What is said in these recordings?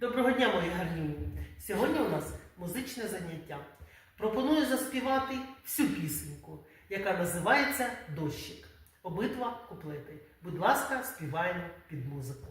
Доброго дня, мої гарні. Сьогодні у нас музичне заняття. Пропоную заспівати всю пісеньку, яка називається Дощик. Обидва куплети. Будь ласка, співаємо під музику.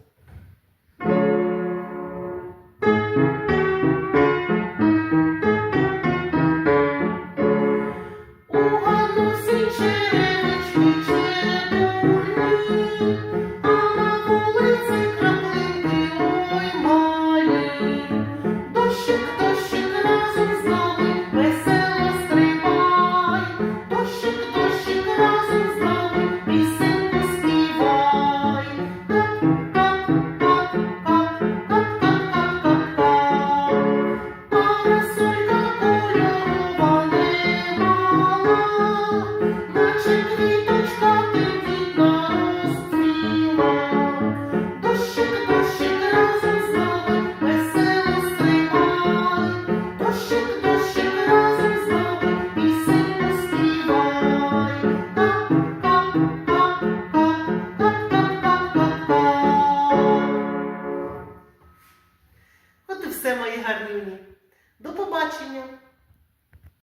все, мої гарні. До побачення!